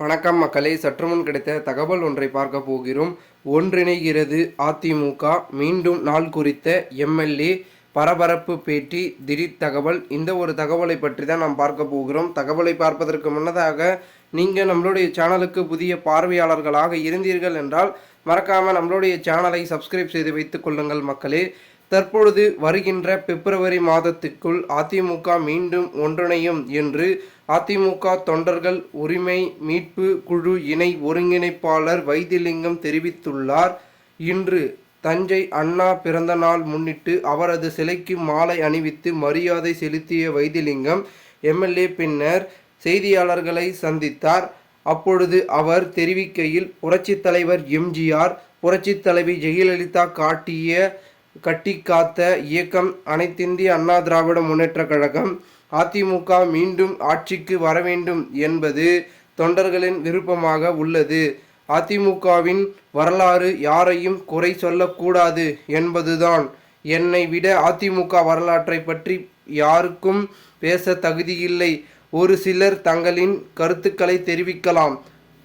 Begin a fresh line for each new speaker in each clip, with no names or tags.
வணக்கம் மக்களே. சற்றுமுன் கிடைத்த தகவல் ஒன்றை பார்க்க போகிறோம். ஒன்றிணைகிறது அதிமுக. மீண்டும் நாள் குறித்த எம்எல்ஏ பரபரப்பு பேட்டி திடீர் தகவல். இந்த ஒரு தகவலை பற்றி தான் நாம் பார்க்க போகிறோம். தகவலை பார்ப்பதற்கு முன்னதாக நீங்கள் நம்மளுடைய சேனலுக்கு புதிய பார்வையாளர்களாக இருந்தீர்கள் என்றால் மறக்காமல் நம்மளுடைய சேனலை சப்ஸ்கிரைப் செய்து வைத்துக் கொள்ளுங்கள் மக்களே. தற்பொழுது வருகின்ற பிப்ரவரி மாதத்துக்குள் அதிமுக மீண்டும் ஒன்றிணையும் என்று அதிமுக தொண்டர்கள் உரிமை மீட்பு குழு இணை ஒருங்கிணைப்பாளர் வைத்திலிங்கம் தெரிவித்துள்ளார். இன்று தஞ்சை அண்ணா பிறந்த நாள் முன்னிட்டு அவரது சிலைக்கு மாலை அணிவித்து மரியாதை செலுத்திய வைத்திலிங்கம் எம்எல்ஏ பின்னர் செய்தியாளர்களை சந்தித்தார். அப்பொழுது அவர் தெரிவிக்கையில் புரட்சித் தலைவர் எம்ஜிஆர் புரட்சித் தலைவி ஜெயலலிதா காட்டிய கட்டி காத்த இயக்கம் அனைத்திந்திய அண்ணா திராவிட முன்னேற்ற கழகம் அதிமுக மீண்டும் ஆட்சிக்கு வர வேண்டும் என்பது தொண்டர்களின் விருப்பமாக உள்ளது. அதிமுகவின் வரலாறு யாரையும் குறை சொல்லக்கூடாது என்பதுதான். என்னை விட அதிமுக வரலாற்றை பற்றி யாருக்கும் பேச தகுதியில்லை. ஒரு சிலர் தங்களின் கருத்துக்களை தெரிவிக்கலாம்.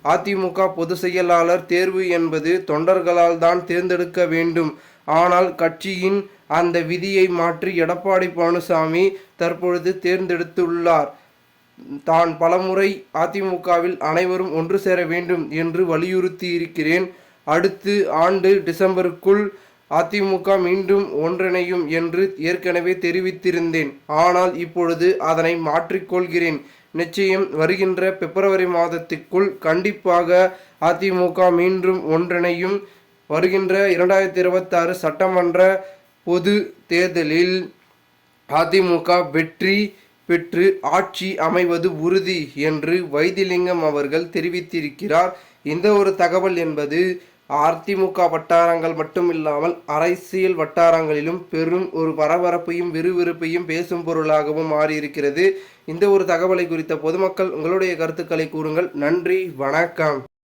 அதிமுக பொதுச் செயலாளர் தேர்வு என்பது தொண்டர்களால் தான் தேர்ந்தெடுக்க வேண்டும். ஆனால் கட்சியின் அந்த விதியை மாற்றி எடப்பாடி பழனிசாமி தற்பொழுது தேர்ந்தெடுத்துள்ளார். தான் பலமுறை அதிமுகவில் அனைவரும் ஒன்று சேர வேண்டும் என்று வலியுறுத்தி இருக்கிறேன் அடுத்து ஆண்டு டிசம்பருக்குள் அதிமுக மீண்டும் ஒன்றிணையும் என்று ஏற்கனவே தெரிவித்திருந்தேன். ஆனால் இப்பொழுது அதனை மாற்றிக்கொள்கிறேன். நிச்சயம் வருகின்ற பிப்ரவரி மாதத்திற்குள் கண்டிப்பாக அதிமுக மீண்டும் ஒன்றிணையும். வருகின்ற இரண்டாயிரத்தி இருபத்தாறு சட்டமன்ற பொது தேர்தலில் அதிமுக வெற்றி பெற்று ஆட்சி அமைவது உறுதி என்று வைத்திலிங்கம் அவர்கள் தெரிவித்திருக்கிறார். இந்த ஒரு தகவல் என்பது அதிமுக வட்டாரங்கள் மட்டுமில்லாமல் அரசியல் வட்டாரங்களிலும் பெரும் ஒரு பரபரப்பையும் விறுவிறுப்பையும் பேசும் பொருளாகவும் மாறியிருக்கிறது. இந்த ஒரு தகவலை குறித்த பொதுமக்கள் உங்களுடைய கருத்துக்களை கூறுங்கள். நன்றி வணக்கம்.